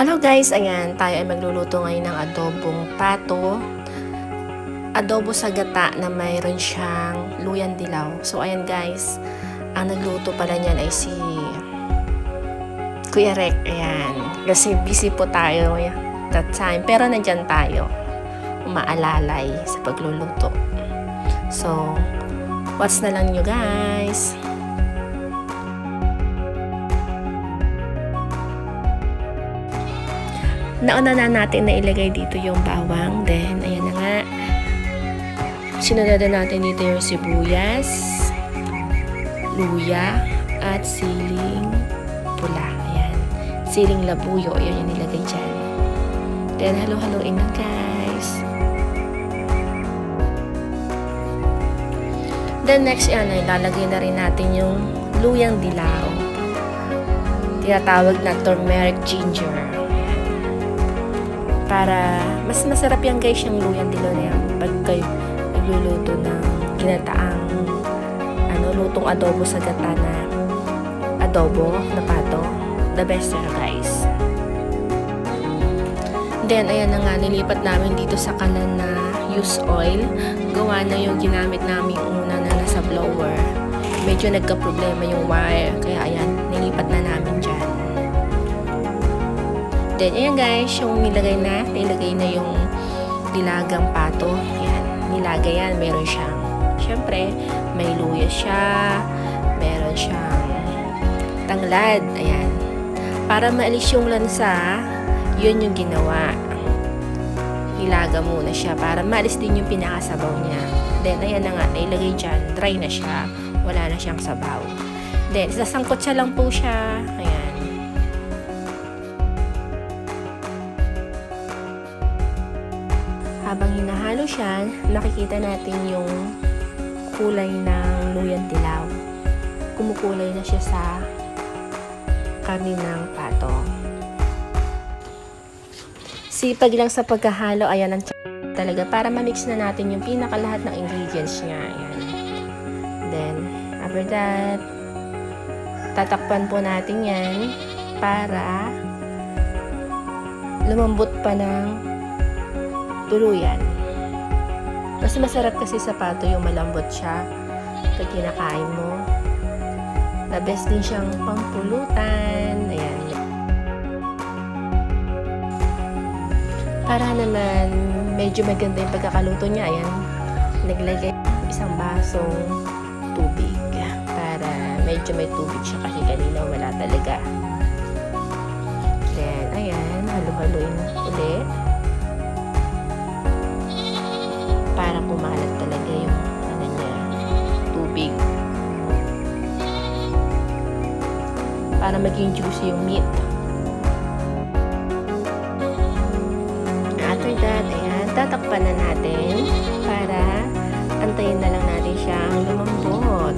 Hello guys, ayan, tayo ay magluluto ngayon ng adobong pato. Adobo sa gata na mayroon siyang luyan dilaw. So ayan guys, ang nagluto pala niyan ay si Kuya Rek. Ayan, kasi busy po tayo that time. Pero nandyan tayo, umaalalay sa pagluluto. So, watch na lang nyo guys. Nauna na natin na ilagay dito yung bawang. Then, ayan na nga. Sinunod na natin dito yung sibuyas, luya, at siling pula. Ayan. Siling labuyo. Ayan yung nilagay dyan. Then, halo-haloin na guys. Then, next, yan, ay lalagay na rin natin yung luyang dilaw. Tinatawag na turmeric ginger para mas masarap yan guys yung luyang dilaw na yan. Pag kayo nagluluto ng ginataang ano, lutong adobo sa gata na adobo na pato the best yan guys. Then ayan na nga nilipat namin dito sa kalan na use oil. Gawa na yung ginamit namin una na nasa blower. Medyo nagka problema yung wire kaya ayan nilipat na namin Then, ayan guys, yung nilagay na, nilagay na yung dilagang pato. Ayan, nilagay yan. Meron siyang, syempre, may luya siya, meron siyang tanglad. Ayan. Para maalis yung lansa, yun yung ginawa. Nilaga muna siya para maalis din yung pinakasabaw niya. Then, ayan na nga, nailagay dyan. Dry na siya. Wala na siyang sabaw. Then, sasangkot siya lang po siya. Ayan. Habang hinahalo siya, nakikita natin yung kulay ng luyang dilaw. Kumukulay na siya sa karni ng pato. Sipag lang sa pagkahalo, ayan ang talaga para ma-mix na natin yung pinakalahat ng ingredients niya. Ayan. Then, after that, tatakpan po natin yan para lumambot pa ng tuluyan. Mas masarap kasi sa pato yung malambot siya pag kinakain mo. The best din siyang pampulutan. Ayan. Para naman medyo maganda yung pagkakaluto niya. Ayan. Naglagay isang basong tubig para medyo may tubig siya kasi kanina wala talaga. Then, ayan. Halo-haloin ulit. Kumalat talaga yung ano niya, tubig. Para maging juicy yung meat. After that, ayan, tatakpan na natin para antayin na lang natin siyang lumambot.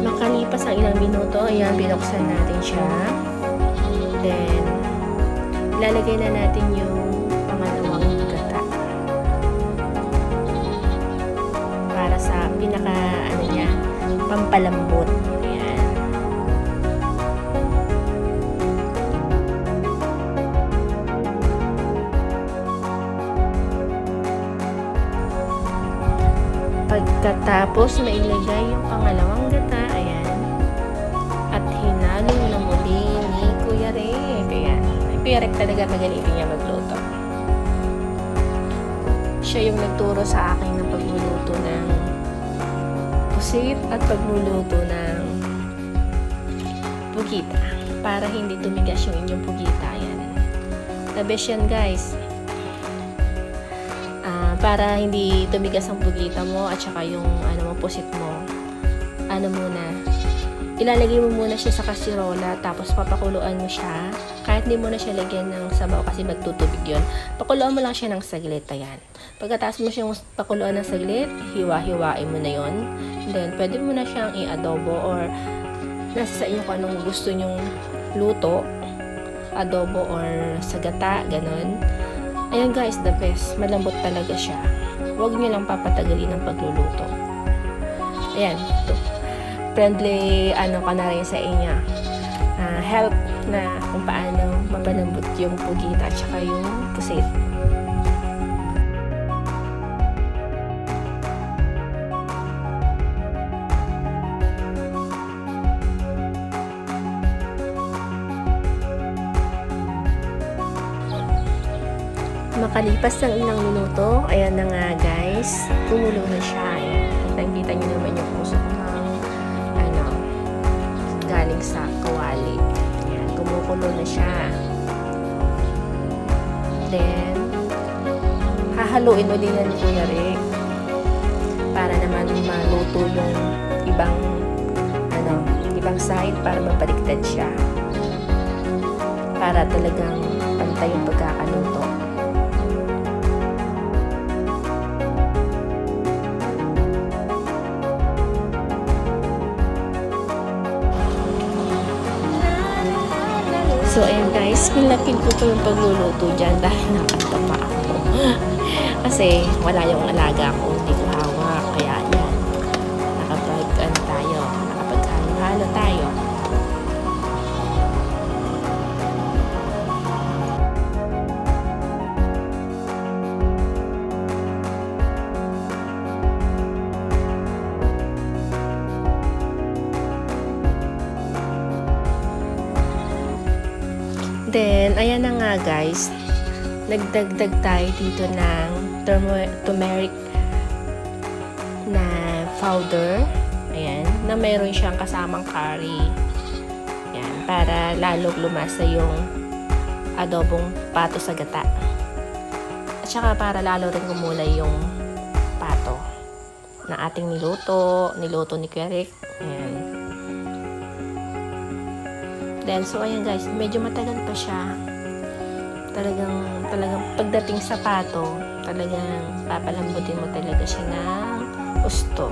Makalipas ang ilang minuto, ayan, binuksan natin siya. Then, ilalagay na natin yung sa pinaka, ano niya, pampalambot. Ayan. Pagkatapos, mailagay yung pangalawang gata. Ayan. At hinalo na muli ni Kuya Rek. Ayan. Kuya Rek talaga magaling niya magluto siya yung nagturo sa akin ng pagluluto ng pusit at pagluluto ng pugita para hindi tumigas yung inyong pugita. Yan. The yan guys. Ah, para hindi tumigas ang pugita mo at saka yung ano mo, pusit mo. Ano muna, ilalagay mo muna siya sa kasirola tapos papakuluan mo siya. Kahit hindi mo na siya lagyan ng sabaw kasi magtutubig yun. Pakuluan mo lang siya ng saglit. Ayan. Pagkatapos mo siyang pakuluan ng saglit, hiwa-hiwain mo na yon. Then, pwede mo na siyang i-adobo or nasa sa inyo kung anong gusto nyong luto. Adobo or sagata, ganun. Ayan guys, the best. Malambot talaga siya. Huwag nyo lang papatagalin ng pagluluto. Ayan, to. Friendly, ano ka na rin sa inyo. Uh, health na kung paano mapalambot yung pugita at saka yung pusit. Makalipas ng ilang minuto, ayan na nga guys, kumulo na siya. Kitang-kita niyo naman yung puso ng ano, galing sa kawali. Ayan, kumukulo na siya. Then, hahaluin ulit yan ni Kuya Rick para naman maluto yung ibang ano, ibang side para mabaliktad siya. Para talagang pantay yung pagkakaluto. Feel na feel ko po yung pagluluto dyan dahil nakanta pa ako. Kasi wala yung alaga ko, Then, ayan na nga guys. Nagdagdag tayo dito ng turmeric na powder. Ayan. Na meron siyang kasamang curry. Ayan. Para lalong lumasa yung adobong pato sa gata. At saka para lalo rin kumulay yung pato na ating niluto. Niluto ni Rick. Ayan. Then, so ayan guys, medyo matagal pa siya. Talagang, talagang pagdating sa pato, talagang papalambutin mo talaga siya ng gusto.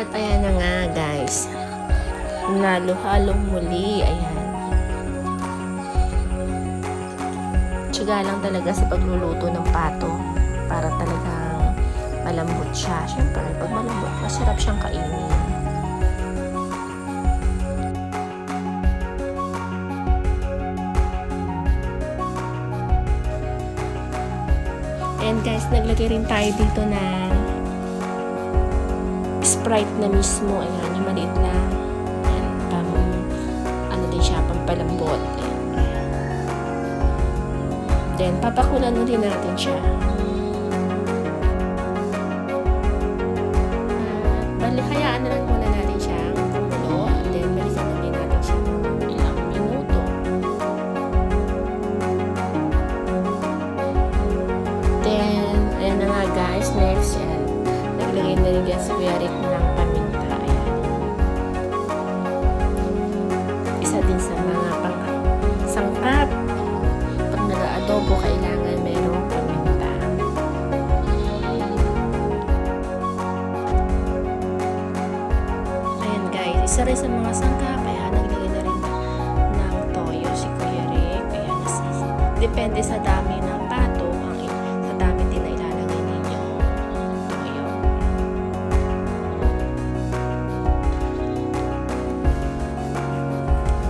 At ayan na nga guys, nalo-halong muli, ayan. Tsaga lang talaga sa pagluluto ng pato para talagang malambot siya. Siyempre, pag malambot, masarap siyang kainin. Guys, naglagay rin tayo dito ng Sprite na mismo. Ayan, yung maliit lang. Ayan, pam, ano din siya, pampalambot. Ayan. Then, papakulan din natin siya. At bali, hayaan na Naglagay na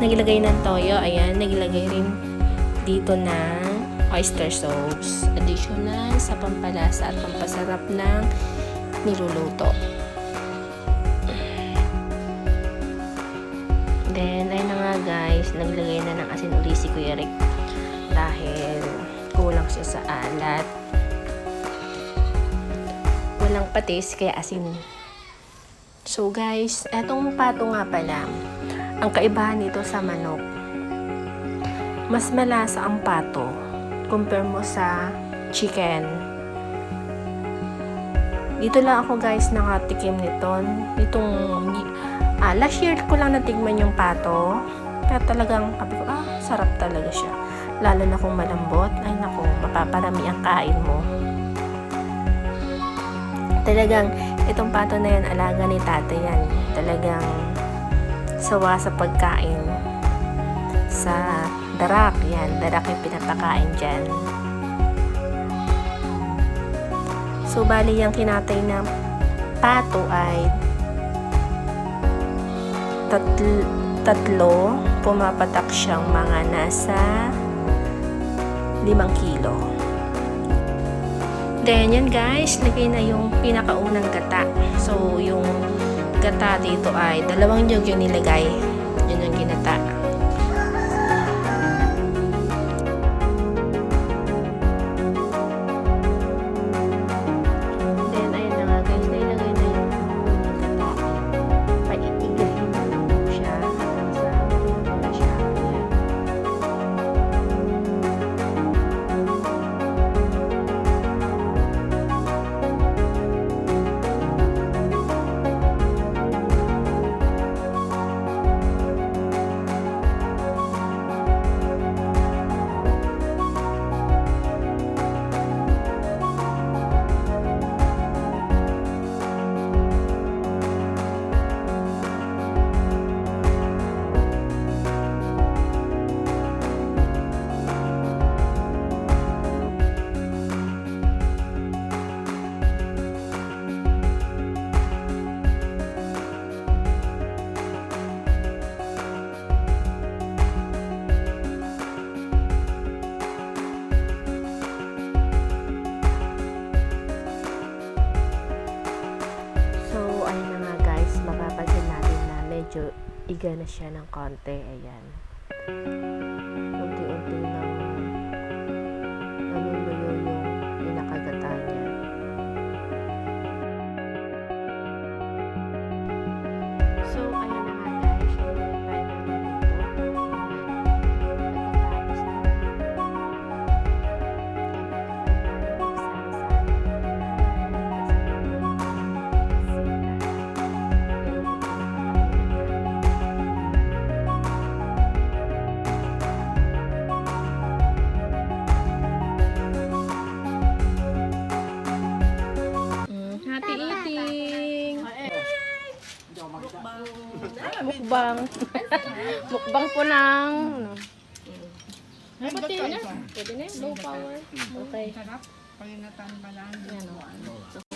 Naglagay ng toyo, ayan, naglagay rin dito ng oyster sauce. Additional sa pampalasa at pampasarap ng niluluto. Then, ayun na nga guys, naglagay na ng asin uli si Kuya Rick dahil kulang siya sa alat. Walang patis, kaya asin. So guys, etong pato nga pala, ang kaibahan nito sa manok, mas malasa ang pato compare mo sa chicken. Dito lang ako guys nakatikim nito. Nitong ah, last year ko lang natigman yung pato. Pero talagang sabi ko, ah, sarap talaga siya. Lalo na kung malambot. Ay naku, mapaparami ang kain mo. Talagang, itong pato na yan, alaga ni tata yan. Talagang sawa sa pagkain. Sa darak, yan. Darak yung pinapakain dyan. So, bali yung kinatay na pato ay tatl- tatlo, pumapatak siyang mga nasa 5 kilo. Then, yan guys, lagay na yung pinakaunang gata. So, yung gata dito ay dalawang nyug yung nilagay. Yun yung ginata. So, ayun na nga guys, mapapansin natin na medyo iga na siya ng konti. Ayan. Mukbang. Po ng... Ano? Ay, na. Pwede na. Low power. Okay. Sarap. Palinatan ba lang? Yan o.